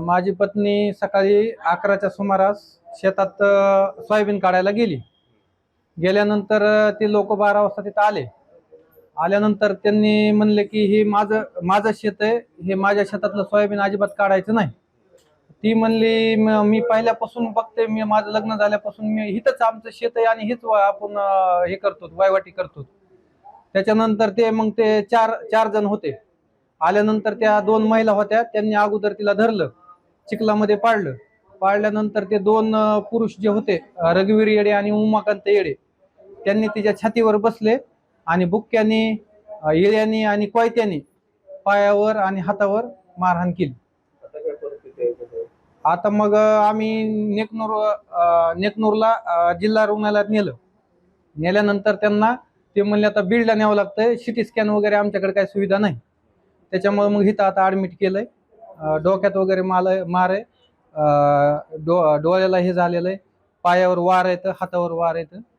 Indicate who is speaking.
Speaker 1: माझी पत्नी सकाळी अकराच्या सुमारास शेतात सोयाबीन काढायला गेली. गेल्यानंतर ती ते लोक बारा वाजता तिथं आले. आल्यानंतर त्यांनी म्हणले की हे माझं माझं शेत आहे. हे माझ्या शेतातलं सोयाबीन अजिबात काढायचं नाही. ती म्हणली मी पहिल्यापासून बघते. मी माझं लग्न झाल्यापासून मी हिथंच आमचं शेत आहे आणि हेच आपण हे करतो वायवाटी करतो. त्याच्यानंतर ते मग ते चार चार जण होते. आल्यानंतर त्या दोन महिला होत्या त्यांनी अगोदर तिला धरलं चिखलामध्ये पाडलं. पाडल्यानंतर ते दोन पुरुष जे होते रघुवीर येडे आणि उमाकांत येडे त्यांनी तिच्या छातीवर बसले आणि बुक्क्यानी येळ्याने आणि कोयत्याने पायावर आणि हातावर मारहाण केली.
Speaker 2: आता
Speaker 1: मग आम्ही नेकनूर नेकनूरला जिल्हा रुग्णालयात नेलं. नेल्यानंतर त्यांना ते म्हणले आता बीडला न्यावं लागतंय सिटी स्कॅन वगैरे आमच्याकडे काही सुविधा नाही. त्याच्यामुळे मग इथं आता ॲडमिट केलंय. आहे डोक्यात वगैरे माल मार आहे. डो डोळ्याला हे झालेलं आहे. पायावर वार येतं हातावर वार येतं.